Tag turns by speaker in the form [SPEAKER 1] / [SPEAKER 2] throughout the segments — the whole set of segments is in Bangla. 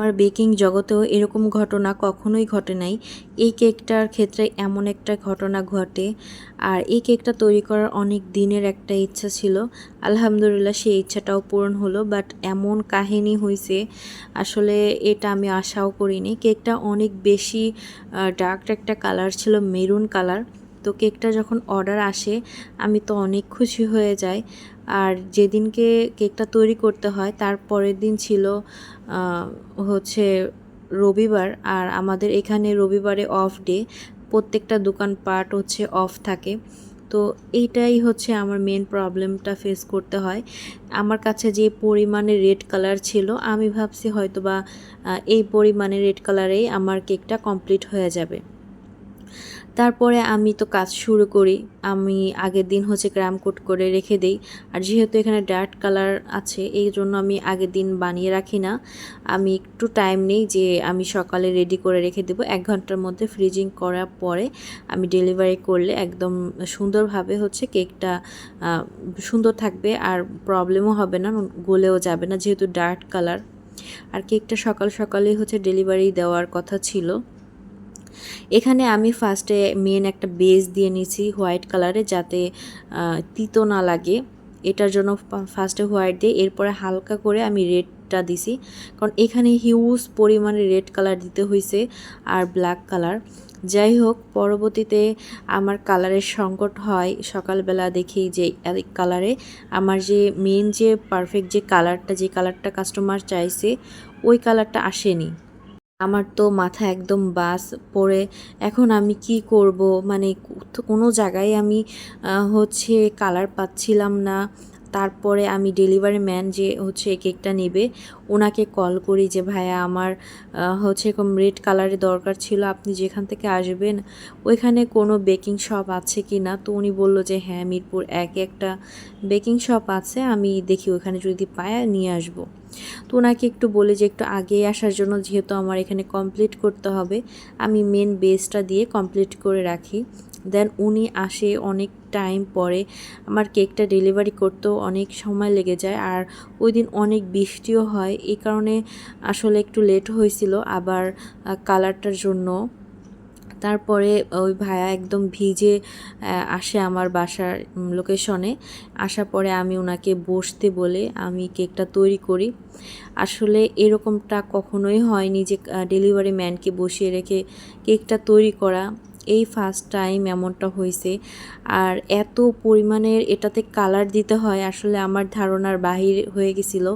[SPEAKER 1] আমার বেকিং জগতেও এরকম ঘটনা কখনোই ঘটে নাই। এই কেকটার ক্ষেত্রে এমন একটা ঘটনা ঘটে আর এই কেকটা তৈরি করার অনেক দিনের একটা ইচ্ছা ছিল। আলহামদুলিল্লাহ সেই ইচ্ছাটাও পূরণ হলো বাট এমন কাহিনী হয়েছে আসলে এটা আমি আশাও করিনি। কেকটা অনেক বেশি ডার্ক একটা কালার ছিল মেরুন কালার তো কেকটা যখন অর্ডার আসে, আমি তো অনেক খুশি হয়ে যাই। আর যেদিনকে কেকটা তৈরি করতে হয়, তার পরের দিন ছিল হচ্ছে রবিবার। আর আমাদের এখানে রবিবারে অফ ডে প্রত্যেকটা দোকানপাট হচ্ছে অফ থাকে। তো এইটাই হচ্ছে আমার মেন প্রবলেমটা ফেস করতে হয়। আমার কাছে যে পরিমাণে রেড কালার ছিল, আমি ভাবছি হয়তো বা এই পরিমাণে রেড কালারেই আমার কেকটা কমপ্লিট হয়ে যাবে। তারপরে আমি তো কাজ শুরু করি। আমি আগের দিন হচ্ছে গ্রাম কোট করে রেখে দেই। আর যেহেতু এখানে ডার্ক কালার আছে, এই জন্য আমি আগের দিন বানিয়ে রাখি না। আমি একটু টাইম নেই যে আমি সকালে রেডি করে রেখে দেবো। এক ঘণ্টার মধ্যে ফ্রিজিং করার পরে আমি ডেলিভারি করলে একদম সুন্দরভাবে হচ্ছে কেকটা সুন্দর থাকবে আর প্রবলেমও হবে না, গলেও যাবে না যেহেতু ডার্ক কালার। আর কেকটা সকাল সকালেই হচ্ছে ডেলিভারি দেওয়ার কথা ছিল। এখানে আমি ফার্স্টে মেন একটা বেস দিয়ে নিয়েছি হোয়াইট কালারে যাতে তিতো না লাগে। এটার জন্য ফার্স্টে হোয়াইট দিয়ে, এরপরে হালকা করে আমি রেডটা দিছি। কারণ এখানে হিউজ পরিমাণে রেড কালার দিতে হয়েছে আর ব্ল্যাক কালার যাই হোক, পরবর্তীতে আমার কালারের সংকট হয় সকালবেলা দেখি যে কালারে আমার যে মেন যে পারফেক্ট যে কালারটা যে কালারটা কাস্টমার চাইছে, ওই কালারটা আসেনি। আমার তো মাথা একদম বাস পড়ে। এখন আমি কি করব? মানে কোনো জায়গায় আমি হচ্ছে কালার পাচ্ছিলাম না। তারপরে আমি ডেলিভারি ম্যান যে হচ্ছে কেকটা নেবে, ওনাকে কল করি যে, ভাইয়া, আমার হচ্ছে এরকম রেড কালারের দরকার ছিল, আপনি যেখান থেকে আসবেন, ওইখানে কোনো বেকিং শপ আছে কি না তো উনি বলল যে হ্যাঁ মিরপুর এক একটা বেকিং শপ আছে, আমি দেখি, ওইখানে যদি পায়, নিয়ে আসব। তো ওনাকে একটু বলে যে একটু আগে আসার জন্য যেহেতু আমার এখানে কমপ্লিট করতে হবে, আমি মেন বেসটা দিয়ে কমপ্লিট করে রাখি। দেন উনি আসে অনেক টাইম পরে, আমার কেকটা ডেলিভারি করতেও অনেক সময় লেগে যায় আর ওই দিন অনেক বৃষ্টিও হয়। এই কারণে আসলে একটু লেট হয়েছিল, আবার কালারটার জন্য তারপরে ওই ভাইয়া একদম ভিজে আসে আমার বাসার লোকেশনে আসার পরে আমি ওনাকে বসতে বলে আমি কেকটা তৈরি করি। আসলে এরকমটা কখনোই হয়নি যে ডেলিভারি ম্যানকে বসিয়ে রেখে কেকটা তৈরি করা। এই ফার্স্ট টাইম এমনটা হয়েছে আর এত পরিমাণের এটাতে কালার দিতে হয়, আসলে আমার ধারণার বাহির হয়ে গেছিল।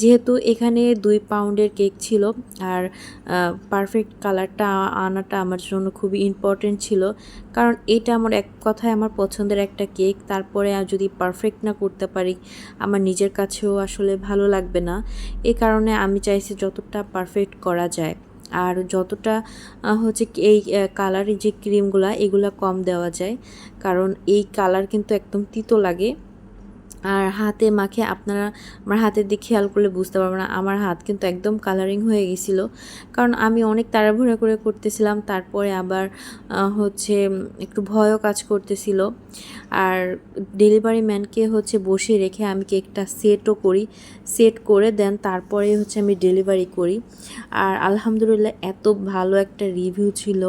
[SPEAKER 1] যেহেতু এখানে দুই পাউন্ডের কেক ছিল, আর পারফেক্ট কালারটা আনাটা আমার জন্য খুবই ইম্পর্টেন্ট ছিল। কারণ এটা আমার এক কথায় আমার পছন্দের একটা কেক তারপরে যদি পারফেক্ট না করতে পারি, আমার নিজের কাছেও আসলে ভালো লাগবে না। এ কারণে আমি চাইছি যতটা পারফেক্ট করা যায়। আর যতটা হচ্ছে এই কালারের যে ক্রিমগুলা এগুলা কম দেওয়া যায়। কারণ এই কালার কিন্তু একদম তিতো লাগে। আর হাতে মাখে আপনারা আমার হাতের দিকে খেয়াল করলে বুঝতে পারবেন না, আমার হাত কিন্তু একদম কালারিং হয়ে গেছিল। কারণ আমি অনেক তাড়াহুড়া করে করতেছিলাম, তারপরে আবার হচ্ছে একটু ভয়ও কাজ করতেছিল। আর ডেলিভারি ম্যানকে হচ্ছে বসে রেখে আমি কেকটা সেটও করি সেট করে দেন তারপরে হচ্ছে আমি ডেলিভারি করি। আর আলহামদুলিল্লাহ এত ভালো একটা রিভিউ ছিল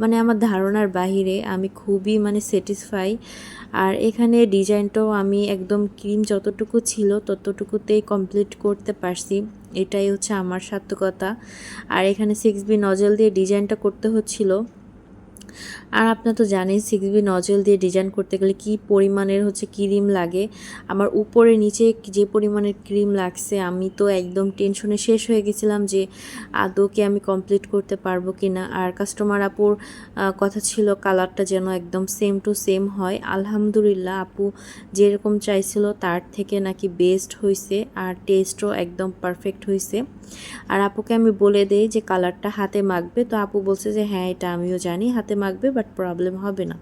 [SPEAKER 1] মানে আমার ধারণার বাহিরে আমি খুবই মানে স্যাটিসফাই আর এখানে ডিজাইনটাও আমি একদম ক্রিম যতটুকু ছিল ততটুকুতেই কমপ্লিট করতে পারছি। এটাই হচ্ছে আমার সার্থকতা। আর এখানে সিক্স বি নজল দিয়ে ডিজাইনটা করতে হচ্ছিল। আর আপনার তো জানেন সিক্স বি নজল দিয়ে ডিজাইন করতে গেলে কি পরিমাণের হচ্ছে ক্রিম লাগে। আমার উপরে নিচে যে পরিমাণের ক্রিম লাগছে, আমি তো একদম টেনশনে শেষ হয়ে গেছিলাম যে আদৌকে আমি কমপ্লিট করতে পারব কি না আর কাস্টমার আপুর কথা ছিল কালারটা যেন একদম সেম টু সেম হয়। আলহামদুলিল্লাহ আপু যেরকম চাইছিল, তার থেকে নাকি বেস্ট হয়েছে আর টেস্টও একদম পারফেক্ট হয়েছে আর আপুকে আমি বলে দেই যে কালারটা হাতে মাখবে। তো আপু বলছে যে হ্যাঁ এটা আমিও জানি, হাতে মাখবে বাট প্রবলেম হবে না।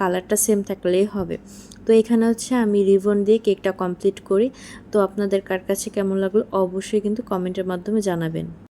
[SPEAKER 1] কালারটা সেম থাকলেই হবে। তো এখানে হচ্ছে আমি রিবন দিয়ে কেকটা কমপ্লিট করি। তো আপনাদের কার কাছে কেমন লাগল অবশ্যই কিন্তু কমেন্টের মাধ্যমে জানাবেন।